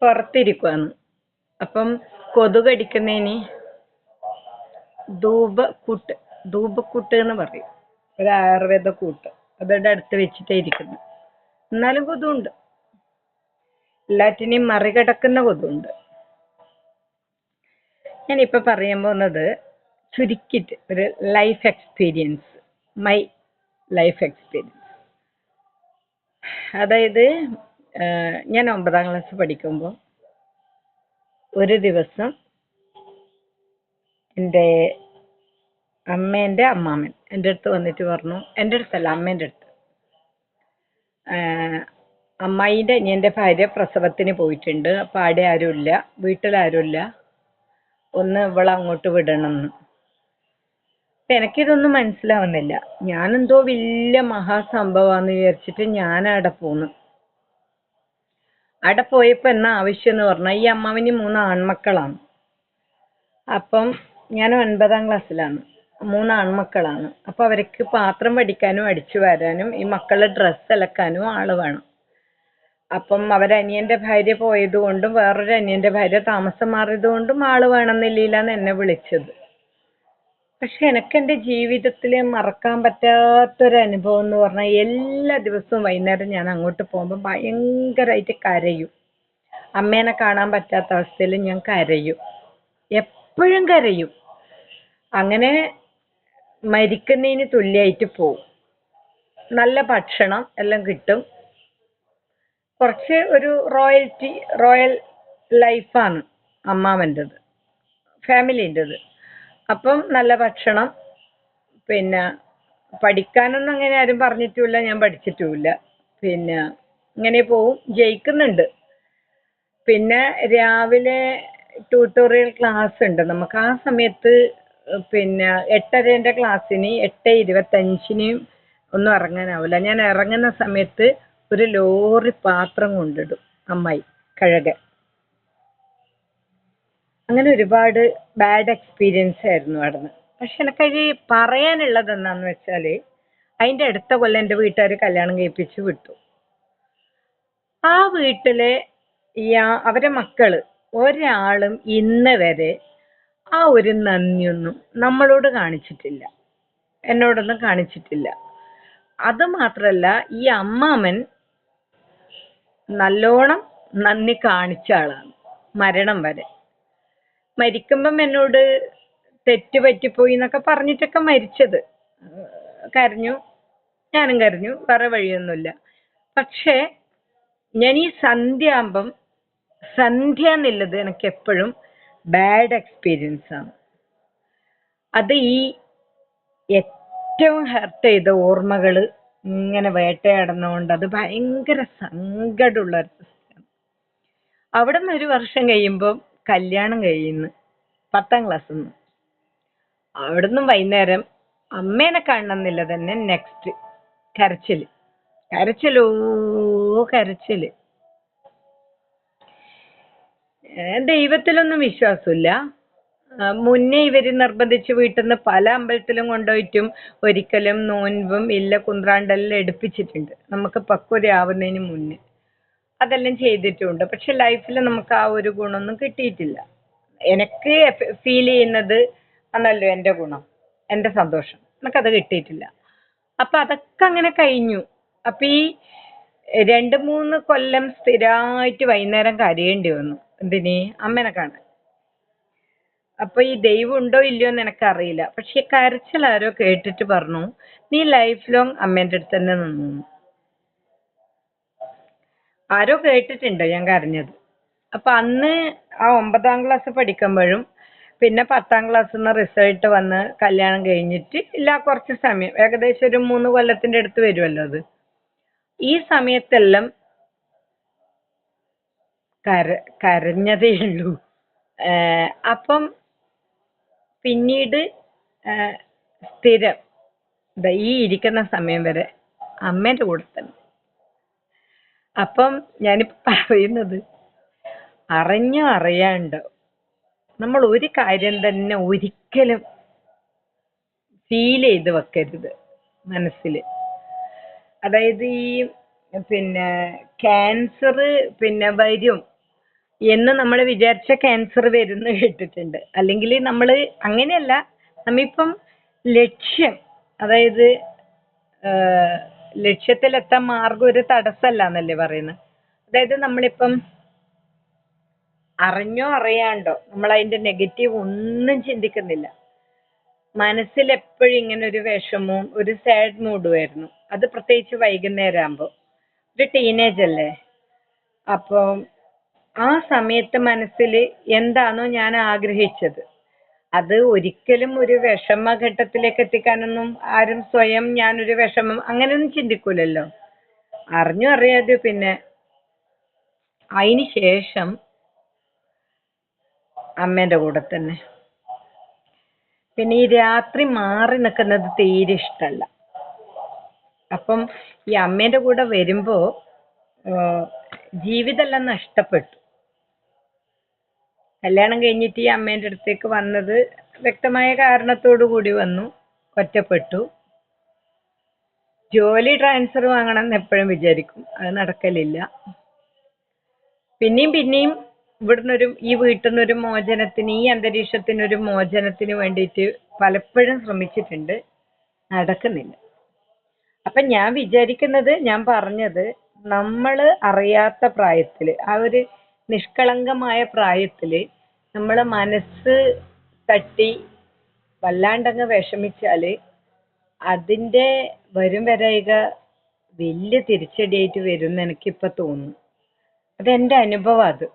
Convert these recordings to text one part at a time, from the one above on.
പുറത്തിരിക്കുവാന്ന് അപ്പം കൊതുകടിക്കുന്നതിന് ധൂപക്കൂട്ട് ധൂപക്കൂട്ട് എന്ന് പറയും. ഒരു ആയുർവേദ കൂട്ട്. അതോടെ അടുത്ത് വെച്ചിട്ടേ ഇരിക്കുന്നു. എന്നാലും കൊതുണ്ട് എല്ലാറ്റിനെയും മറികടക്കുന്ന കൊതുണ്ട് ഞാനിപ്പോൾ പറയാൻ പോകുന്നത് ചുരുക്കിയിട്ട് ഒരു life experience my life experience അതായത് ഞാൻ ഒമ്പതാം ക്ലാസ് പഠിക്കുമ്പോൾ ഒരു ദിവസം എന്റെ അമ്മേന്റെ അമ്മാമൻ എന്റെ അടുത്ത് വന്നിട്ട് പറഞ്ഞു എന്റെ അടുത്തല്ല അമ്മേന്റെ അടുത്ത്. അമ്മായിന്റെ അനിയന്റെ ഭാര്യ പ്രസവത്തിന് പോയിട്ടുണ്ട് അപ്പം അവിടെ ആരുമില്ല വീട്ടിലാരുമില്ല ഒന്ന് ഇവളെ അങ്ങോട്ട് വിടണമെന്ന് അപ്പം എനിക്കിതൊന്നും മനസ്സിലാവുന്നില്ല. ഞാനെന്തോ വലിയ മഹാസംഭവമാണെന്ന് വിചാരിച്ചിട്ട് ഞാൻ അവിടെ പോന്നു. അവിടെ പോയപ്പോൾ എന്നാ ആവശ്യം എന്ന് പറഞ്ഞാൽ ഈ അമ്മാവിന് മൂന്ന് ആൺമക്കളാണ്. അപ്പം ഞാൻ ഒൻപതാം ക്ലാസ്സിലാണ്. മൂന്ന് ആൺമക്കളാണ്. അപ്പൊ അവർക്ക് പാത്രം പഠിക്കാനും അടിച്ചു വരാനും ഈ മക്കളുടെ ഡ്രസ്സ് അലക്കാനും ആൾ വേണം. അപ്പം അവരനിയന്റെ ഭാര്യ പോയതുകൊണ്ടും വേറൊരു അനിയന്റെ ഭാര്യ താമസം മാറിയത് കൊണ്ടും ആൾ വേണമെന്നില്ലില്ലാന്ന് എന്നെ വിളിച്ചത്. പക്ഷെ എനിക്ക് എന്റെ ജീവിതത്തിൽ മറക്കാൻ പറ്റാത്തൊരു അനുഭവം എന്ന് പറഞ്ഞാൽ എല്ലാ ദിവസവും വൈകുന്നേരം ഞാൻ അങ്ങോട്ട് പോകുമ്പോൾ ഭയങ്കരമായിട്ട് കരയും. അമ്മേനെ കാണാൻ പറ്റാത്ത അവസ്ഥയിൽ ഞാൻ കരയും. എപ്പോഴും കരയും. അങ്ങനെ മരിക്കുന്നതിന് തുല്യമായിട്ട് പോവും. നല്ല ഭക്ഷണം എല്ലാം കിട്ടും. കുറച്ച് ഒരു റോയൽറ്റി റോയൽ ലൈഫാണ് അമ്മാവന്റെത് ഫാമിലിന്റെത്. അപ്പം നല്ല ഭക്ഷണം. പിന്നെ പഠിക്കാനൊന്നും അങ്ങനെ ആരും പറഞ്ഞിട്ടുമില്ല ഞാൻ പഠിച്ചിട്ടുമില്ല. പിന്നെ ഇങ്ങനെ പോവും. ജയിക്കുന്നുണ്ട്. പിന്നെ രാവിലെ ട്യൂട്ടോറിയൽ ക്ലാസ് ഉണ്ട്. നമുക്ക് ആ സമയത്ത് പിന്നെ എട്ടരേന്റെ ക്ലാസ്സിന് എട്ട് ഇരുപത്തഞ്ചിന് ഒന്നും ഇറങ്ങാനാവില്ല. ഞാൻ ഇറങ്ങുന്ന സമയത്ത് ഒരു ലോറി പാത്രം കൊണ്ടിടും. അമ്മായി കഴകൻ. അങ്ങനെ ഒരുപാട് ബാഡ് എക്സ്പീരിയൻസ് ആയിരുന്നു അവിടുന്ന്. പക്ഷെ എനിക്കത് പറയാനുള്ളത് എന്താന്ന് വെച്ചാൽ അതിന്റെ അടുത്ത കൊല്ലം എന്റെ വീട്ടുകാർ കല്യാണം കഴിപ്പിച്ച് വിട്ടു. ആ വീട്ടിലെ യാ അവരെ മക്കൾ ഒരാളും ഇന്ന് വരെ ആ ഒരു നന്ദിയൊന്നും നമ്മളോട് കാണിച്ചിട്ടില്ല. എന്നോടൊന്നും കാണിച്ചിട്ടില്ല. അത് മാത്രല്ല ഈ അമ്മാമൻ നല്ലോണം നന്ദി കാണിച്ച ആളാണ് മരണം വരെ. മരിക്കുമ്പം എന്നോട് തെറ്റ് പറ്റിപ്പോയി എന്നൊക്കെ പറഞ്ഞിട്ടൊക്കെ മരിച്ചത്. കരഞ്ഞു. ഞാനും കരഞ്ഞു. വേറെ വഴിയൊന്നുമില്ല. പക്ഷേ ഞാൻ ഈ സന്ധ്യ ആകുമ്പം സന്ധ്യ എന്നുള്ളത് എനിക്ക് എപ്പോഴും ബാഡ് എക്സ്പീരിയൻസ് ആണ്. അത് ഈ ഏറ്റവും ഹർട്ട് ചെയ്ത ഓർമ്മകൾ ഇങ്ങനെ വേട്ടയാടുന്നതുകൊണ്ട് അത് ഭയങ്കര സങ്കടമുള്ള ഒരു അവിടെ നിന്ന് ഒരു വർഷം കഴിയുമ്പോൾ കല്യാണം കഴിയുന്നു. പത്താം class നിന്ന് അവിടുന്ന് വൈകുന്നേരം അമ്മേനെ കാണണമെന്നില്ല തന്നെ നെക്സ്റ്റ് കരച്ചിൽ കരച്ചിലോ കരച്ചിൽ ഏ, ദൈവത്തിലൊന്നും വിശ്വാസമില്ല. ഏർ മുന്നേ ഇവർ നിർബന്ധിച്ച് വീട്ടിൽ നിന്ന് പല അമ്പലത്തിലും കൊണ്ടുപോയിട്ടും ഒരിക്കലും നോൻപും ഇല്ല കുന്ത്രാണ്ടെല്ലാം എടുപ്പിച്ചിട്ടുണ്ട്. നമുക്ക് പക്വതയാവുന്നതിന് മുന്നേ. അതെല്ലാം ചെയ്തിട്ടുണ്ട്. പക്ഷെ ലൈഫിൽ നമുക്ക് ആ ഒരു ഗുണമൊന്നും കിട്ടിയിട്ടില്ല. എനിക്ക് ഫീൽ ചെയ്യുന്നത് അന്നല്ലോ എന്റെ ഗുണം എന്റെ സന്തോഷം. എനിക്കത് കിട്ടിയിട്ടില്ല. അപ്പൊ അതൊക്കെ അങ്ങനെ കഴിഞ്ഞു. അപ്പൊ ഈ രണ്ട് മൂന്ന് കൊല്ലം സ്ഥിരമായിട്ട് വൈകുന്നേരം കരയേണ്ടി വന്നു. എന്തിന്? അമ്മേനെ കാണാൻ. അപ്പൊ ഈ ദൈവം ഉണ്ടോ ഇല്ലയോ എന്ന് എനിക്കറിയില്ല. പക്ഷെ കരച്ചിൽ ആരോ കേട്ടിട്ട് പറഞ്ഞു നീ ലൈഫ് ലോങ് അമ്മേന്റെ അടുത്ത് തന്നെ നിന്നു എന്ന്." ആരോ കേട്ടിട്ടുണ്ട് ഞാൻ കരഞ്ഞത്. അപ്പൊ അന്ന് ആ ഒമ്പതാം ക്ലാസ് പഠിക്കുമ്പോഴും പിന്നെ പത്താം ക്ലാസ്സിൽ നിന്ന് റിസൾട്ട് വന്ന് കല്യാണം കഴിഞ്ഞിട്ട് ഇല്ല കുറച്ച് സമയം ഏകദേശം ഒരു മൂന്ന് കൊല്ലത്തിന്റെ അടുത്ത് വരുമല്ലോ അത്. ഈ സമയത്തെല്ലാം കര കരഞ്ഞതേ ഉള്ളൂ. അപ്പം പിന്നീട് സ്ഥിരം ഈ ഇരിക്കുന്ന സമയം വരെ അമ്മേന്റെ കൂടെ തന്നെ. അപ്പം ഞാനിപ്പോ പറയുന്നത്. അറിഞ്ഞോ അറിയാണ്ടോ? നമ്മൾ ഒരു കാര്യം തന്നെ ഒരിക്കലും ഫീൽ ചെയ്ത് വെക്കരുത് മനസ്സിൽ അതായത് ഈ പിന്നെ ക്യാൻസർ പിന്നെ വരും എന്ന് നമ്മൾ വിചാരിച്ച ക്യാൻസർ വരുന്ന കേട്ടിട്ടുണ്ട്. അല്ലെങ്കിൽ നമ്മൾ അങ്ങനെയല്ല നമ്മിപ്പം ലക്ഷ്യം അതായത് ലക്ഷ്യത്തിലെത്താൻ മാർഗം ഒരു തടസ്സമല്ല എന്നല്ലേ പറയുന്നത് അതായത് നമ്മളിപ്പം അറിഞ്ഞോ അറിയാണ്ടോ നമ്മൾ അതിന്റെ നെഗറ്റീവ് ഒന്നും ചിന്തിക്കുന്നില്ല. മനസ്സിൽ എപ്പോഴും ഇങ്ങനെ ഒരു വിഷമവും ഒരു സാഡ് മൂഡും ആയിരുന്നു അത് പ്രത്യേകിച്ച് വൈകുന്നേരം ആകുമ്പോൾ ഒരു ടീനേജ് അല്ലേ? അപ്പോൾ ആ സമയത്ത് മനസ്സിൽ എന്താണോ ഞാൻ ആഗ്രഹിച്ചത്. അത് ഒരിക്കലും ഒരു വിഷമഘട്ടത്തിലേക്ക് എത്തിക്കാനൊന്നും ആരും സ്വയം ഞാനൊരു വിഷമം അങ്ങനെയൊന്നും ചിന്തിക്കൂലല്ലോ. അറിഞ്ഞു അറിയാതെ പിന്നെ അതിന് ശേഷം അമ്മേന്റെ കൂടെ തന്നെ. പിന്നെ ഈ രാത്രി മാറി നിൽക്കുന്നത് തീരെ ഇഷ്ടമല്ല അപ്പം ഈ അമ്മേന്റെ കൂടെ വരുമ്പോ ജീവിതമെല്ലാം നഷ്ടപ്പെട്ടു. കല്യാണം കഴിഞ്ഞിട്ട് ഈ അമ്മേന്റെ അടുത്തേക്ക് വന്നത് വ്യക്തമായ കാരണത്തോടു കൂടി വന്നു ഒറ്റപ്പെട്ടു. ജോലി ട്രാൻസ്ഫർ വാങ്ങണം എന്ന് എപ്പോഴും വിചാരിക്കും അത് നടക്കലില്ല. പിന്നെയും പിന്നെയും ഇവിടുന്നൊരു ഈ വീട്ടിൽ നിന്നൊരു മോചനത്തിന് ഈ അന്തരീക്ഷത്തിനൊരു മോചനത്തിന് വേണ്ടിയിട്ട് പലപ്പോഴും ശ്രമിച്ചിട്ടുണ്ട് നടക്കുന്നില്ല. അപ്പൊ ഞാൻ വിചാരിക്കുന്നത് ഞാൻ പറഞ്ഞത് നമ്മൾ അറിയാത്ത പ്രായത്തിൽ ആ ഒരു നിഷ്കളങ്കമായ പ്രായത്തിൽ നമ്മളെ മനസ്സ് തട്ടി വല്ലാണ്ടങ്ങ് വിഷമിച്ചാൽ അതിന്റെ വരും വരയുക വലിയ തിരിച്ചടിയായിട്ട് വരും എന്ന് എനിക്കിപ്പോൾ തോന്നുന്നു. അതെന്റെ അനുഭവം അത്.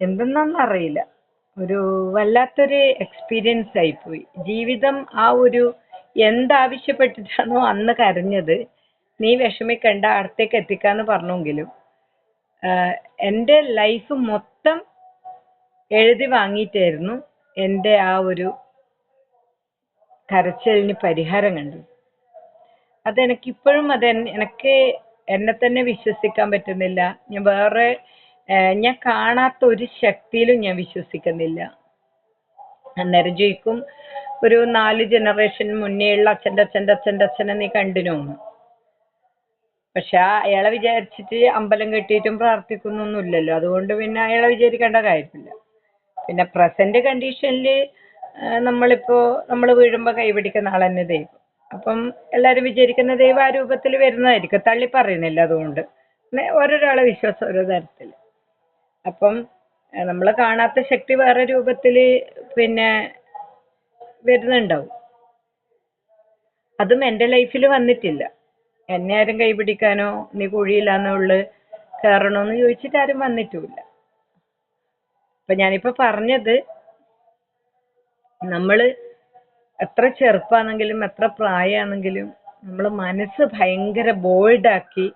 എന്തെന്നൊന്നും അറിയില്ല ഒരു വല്ലാത്തൊരു എക്സ്പീരിയൻസ് ആയിപ്പോയി. ജീവിതം ആ ഒരു എന്താവശ്യപ്പെട്ടിട്ടാണോ അന്ന് കരഞ്ഞത്? നീ വിഷമിക്കണ്ട അടുത്തേക്ക് എത്തിക്കാന്ന് പറഞ്ഞെങ്കിലും എന്റെ ലൈഫ് മൊത്തം എഴുതി വാങ്ങിയിട്ടായിരുന്നു എന്റെ ആ ഒരു കരച്ചിലിന് പരിഹാരം കണ്ടത്. അതെനിക്കിപ്പോഴും അത് എനിക്ക് എന്നെ തന്നെ വിശ്വസിക്കാൻ പറ്റുന്നില്ല. ഞാൻ വേറെ ഞാൻ കാണാത്ത ഒരു ശക്തിയിലും ഞാൻ വിശ്വസിക്കുന്നില്ല. അന്നേരം ചോദിക്കും ഒരു നാല് ജനറേഷൻ മുന്നേയുള്ള അച്ഛന്റെ അച്ഛന്റെ അച്ഛന്റെ അച്ഛനെ നീ കണ്ടിനോന്ന് പക്ഷെ അയാളെ വിചാരിച്ചിട്ട് അമ്പലം കെട്ടിയിട്ടും പ്രാർത്ഥിക്കുന്നൊന്നുമില്ലല്ലോ. അതുകൊണ്ട് പിന്നെ അയാളെ വിചാരിക്കേണ്ട കാര്യമില്ല. പിന്നെ പ്രസന്റ് കണ്ടീഷനിൽ നമ്മളിപ്പോ നമ്മൾ വീഴുമ്പോ കൈപിടിക്കുന്ന ആൾ തന്നെ ദൈവം. അപ്പം എല്ലാരും വിചാരിക്കുന്ന ദൈവം ആ രൂപത്തിൽ വരുന്നതായിരിക്കും. തള്ളി പറയുന്നില്ല അതുകൊണ്ട്. പിന്നെ ഓരോരാളെ വിശ്വാസം ഓരോ തരത്തിൽ അപ്പം നമ്മൾ കാണാത്ത ശക്തി വേറെ രൂപത്തിൽ പിന്നെ വരുന്നുണ്ടാവും. അതും എന്റെ ലൈഫിൽ വന്നിട്ടില്ല. എന്നെ ആരും കൈപിടിക്കാനോ നീ കുഴിയില്ലാന്നുള്ള കയറണോന്ന് ചോദിച്ചിട്ട് ആരും വന്നിട്ടുമില്ല. അപ്പൊ ഞാനിപ്പോ പറഞ്ഞത് നമ്മൾ എത്ര ചെറുപ്പാണെങ്കിലും എത്ര പ്രായമാണെങ്കിലും നമ്മൾ മനസ്സ് ഭയങ്കര ബോൾഡാക്കി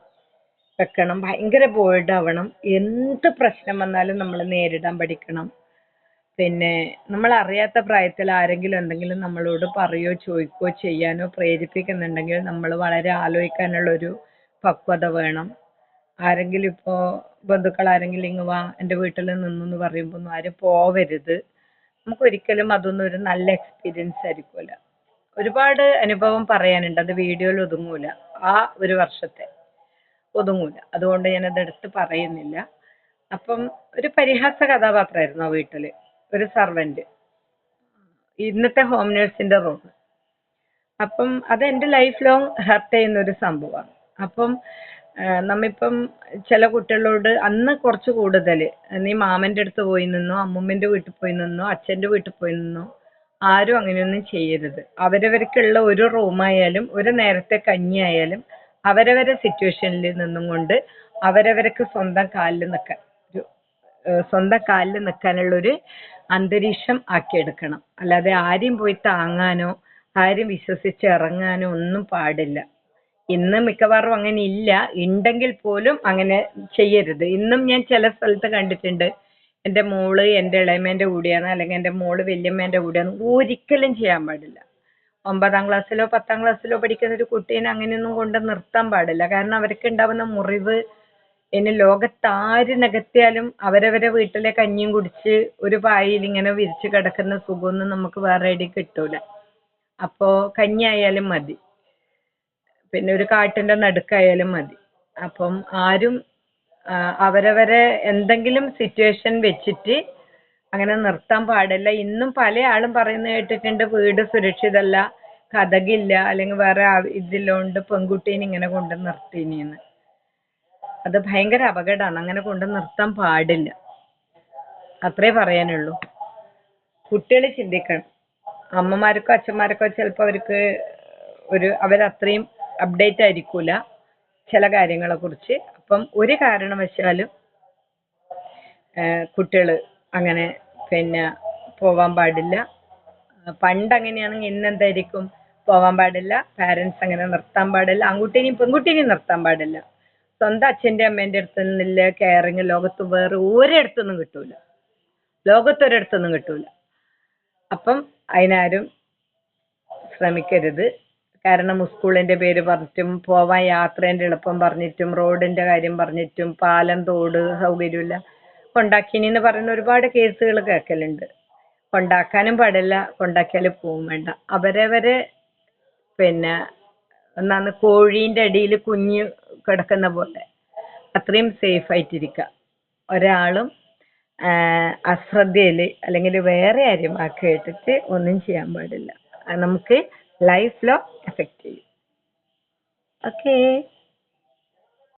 വെക്കണം ഭയങ്കര ബോൾഡ് ആവണം. എന്ത് പ്രശ്നം വന്നാലും നമ്മൾ നേരിടാൻ പഠിക്കണം. പിന്നെ നമ്മൾ അറിയാത്ത പ്രായത്തിൽ ആരെങ്കിലും എന്തെങ്കിലും നമ്മളോട് പറയോ ചോദിക്കുകയോ ചെയ്യാനോ പ്രേരിപ്പിക്കുന്നുണ്ടെങ്കിൽ നമ്മൾ വളരെ ആലോചിക്കാനുള്ള ഒരു പക്വത വേണം. ആരെങ്കിലും ഇപ്പോ ബന്ധുക്കൾ ആരെങ്കിലും ഇങ്ങ് വാ എന്റെ വീട്ടിൽ നിന്നെന്ന് പറയുമ്പോൾ ഒന്നും ആരും പോവരുത്. നമുക്ക് ഒരിക്കലും അതൊന്നും ഒരു നല്ല എക്സ്പീരിയൻസ് ആയിരിക്കൂല. ഒരുപാട് അനുഭവം പറയാനുണ്ട് അത് വീഡിയോയിൽ ഒതുങ്ങൂല. ആ ഒരു വർഷത്തെ ഒതുങ്ങൂല. അതുകൊണ്ട് ഞാനത് എടുത്ത് പറയുന്നില്ല. അപ്പം ഒരു പരിഹാസ കഥാപാത്രമായിരുന്നു ആ വീട്ടിൽ ഒരു സർവന്റ് ഇന്നത്തെ ഹോം നേഴ്സിന്റെ റോൾ അപ്പം അത് എന്റെ ലൈഫ് ലോങ് ഹർട്ട് ചെയ്യുന്ന ഒരു സംഭവമാണ്. അപ്പം നമ്മിപ്പം ചില കുട്ടികളോട് അന്ന് കുറച്ച് കൂടുതൽ നീ മാമന്റെ അടുത്ത് പോയി നിന്നോ അമ്മുമ്മന്റെ വീട്ടിൽ പോയി നിന്നോ അച്ഛന്റെ വീട്ടിൽ പോയി നിന്നോ ആരും അങ്ങനെയൊന്നും ചെയ്യരുത്. അവരവർക്കുള്ള ഒരു റൂമായാലും ഒരു നേരത്തെ കഞ്ഞി ആയാലും അവരവരെ സിറ്റുവേഷനിൽ നിന്നും കൊണ്ട് അവരവർക്ക് സ്വന്തം കാലിൽ നിൽക്കാൻ ഒരു സ്വന്തം കാലിൽ നിൽക്കാനുള്ള ഒരു അന്തരീക്ഷം ആക്കിയെടുക്കണം. അല്ലാതെ ആരെയും പോയി താങ്ങാനോ ആരും വിശ്വസിച്ച് ഇറങ്ങാനോ ഒന്നും പാടില്ല. ഇന്ന് മിക്കവാറും അങ്ങനെ ഇല്ല. ഉണ്ടെങ്കിൽ പോലും അങ്ങനെ ചെയ്യരുത്. ഇന്നും ഞാൻ ചില സ്ഥലത്ത് കണ്ടിട്ടുണ്ട്. എന്റെ മോൾ എന്റെ ഇളയമേന്റെ കൂടെയാണ്. അല്ലെങ്കിൽ എന്റെ മോൾ വല്യമ്മേന്റെ കൂടെയാണ്. ഒരിക്കലും ചെയ്യാൻ പാടില്ല. ഒമ്പതാം ക്ലാസ്സിലോ പത്താം ക്ലാസ്സിലോ പഠിക്കുന്ന ഒരു കുട്ടീനെ അങ്ങനെയൊന്നും കൊണ്ട് നിർത്താൻ പാടില്ല. കാരണം അവർക്ക് ഉണ്ടാവുന്ന മുറിവ് ഇനി ലോകത്താര് നികത്തിയാലും അവരവരെ വീട്ടിലെ കഞ്ഞിയും കുടിച്ച് ഒരു പായയിൽ ഇങ്ങനെ വിരിച്ച് കിടക്കുന്ന സുഖമൊന്നും നമുക്ക് വേറെ എവിടെയും കിട്ടൂല. അപ്പോ കഞ്ഞി ആയാലും മതി. പിന്നെ ഒരു കാട്ടിന്റെ നടുക്കായാലും മതി. അപ്പം ആരും അവരവരെ എന്തെങ്കിലും സിറ്റുവേഷൻ വെച്ചിട്ട് അങ്ങനെ നിർത്താൻ പാടില്ല. ഇന്നും പല ആളും പറയുന്നത് കേട്ടിട്ടുണ്ട് വീട് സുരക്ഷിതല്ല കഥകില്ല അല്ലെങ്കിൽ വേറെ ഇതില്ലോണ്ട് പെൺകുട്ടീനെ ഇങ്ങനെ കൊണ്ട് നിർത്തിനിന്ന് അത് ഭയങ്കര അപകടമാണ്. അങ്ങനെ കൊണ്ട് നിർത്താൻ പാടില്ല. അത്രേ പറയാനുള്ളൂ. കുട്ടികൾ ചിന്തിക്കണം. അമ്മമാർക്കോ അച്ഛന്മാർക്കോ ചിലപ്പോൾ അവർക്ക് ഒരു അവരത്രയും അപ്ഡേറ്റ് ആയിരിക്കൂല ചില കാര്യങ്ങളെ കുറിച്ച്. അപ്പം ഒരു കാരണവശാലും കുട്ടികൾ അങ്ങനെ പിന്നെ പോവാൻ പാടില്ല. പണ്ട് അങ്ങനെയാണെങ്കിൽ ഇന്ന് എന്തായിരിക്കും പോവാൻ പാടില്ല പാരൻസ് അങ്ങനെ നിർത്താൻ പാടില്ല ആൺകുട്ടീനെയും പെൺകുട്ടീനെയും നിർത്താൻ പാടില്ല. സ്വന്തം അച്ഛന്റെ അമ്മേന്റെ അടുത്ത് നിന്നില്ല കെയറിങ് ലോകത്ത് വേറെ ഒരിടത്തൊന്നും കിട്ടൂല. ലോകത്തൊരിടത്തൊന്നും കിട്ടൂല. അപ്പം അതിനാരും ശ്രമിക്കരുത്. കാരണം സ്കൂളിന്റെ പേര് പറഞ്ഞിട്ടും പോവാൻ യാത്രേന്റെ എളുപ്പം പറഞ്ഞിട്ടും റോഡിന്റെ കാര്യം പറഞ്ഞിട്ടും പാലം തോട് സൗകര്യമില്ല. കൊണ്ടാക്കിനി പറയുന്ന ഒരുപാട് കേസുകൾ കേൾക്കലുണ്ട്. കൊണ്ടാക്കാനും പാടില്ല കൊണ്ടാക്കിയാൽ പോവും വേണ്ട. അവരവരെ പിന്നെ ഒന്നാന്ന് കോഴീന്റെ അടിയിൽ കുഞ്ഞ് കിടക്കുന്ന പോലെ. അത്രയും സേഫ് ആയിട്ടിരിക്കുക ഒരാളും അശ്രദ്ധയിൽ അല്ലെങ്കിൽ വേറെ ആരും ആ കേട്ടിട്ട് ഒന്നും ചെയ്യാൻ പാടില്ല. നമുക്ക് ലൈഫിലോ എഫക്റ്റ് ചെയ്യും ഓക്കേ